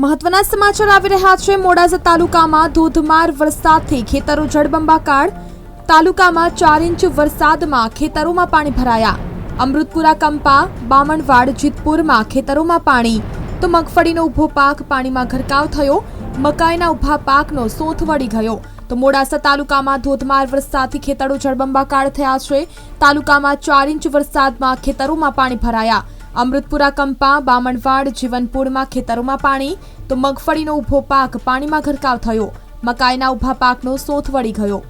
મહત્વના સમાચાર આવી રહ્યા છે. મોડાસા તાલુકામાં ધોધમાર વરસાદથી ખેતરો જળબંબાકાર. તાલુકામાં ચાર ઇંચ વરસાદમાં ખેતરોમાં પાણી ભરાયા. અમૃતપુરા કંપા, બામણવાડ, જીતપુરમાં ખેતરોમાં પાણી. તો મગફળીનો ઊભો પાક પાણીમાં ગરકાવ થયો. મકાઈના ઊભા પાકનો સોથ વળી ગયો. તો મોડાસા તાલુકામાં ધોધમાર વરસાદથી ખેતરો જળબંબાકાર થયા છે. તાલુકામાં ચાર ઇંચ વરસાદમાં ખેતરોમાં પાણી ભરાયા. અમૃતપુરા કંપા, બામણવાડ, જીવનપુરમાં ખેતરોમાં પાણી, તો મગફળીનો ઊભો પાક પાણીમાં ગરકાવ થયો. મકાઈના ઊભા પાકનો સોથ વળી ગયો.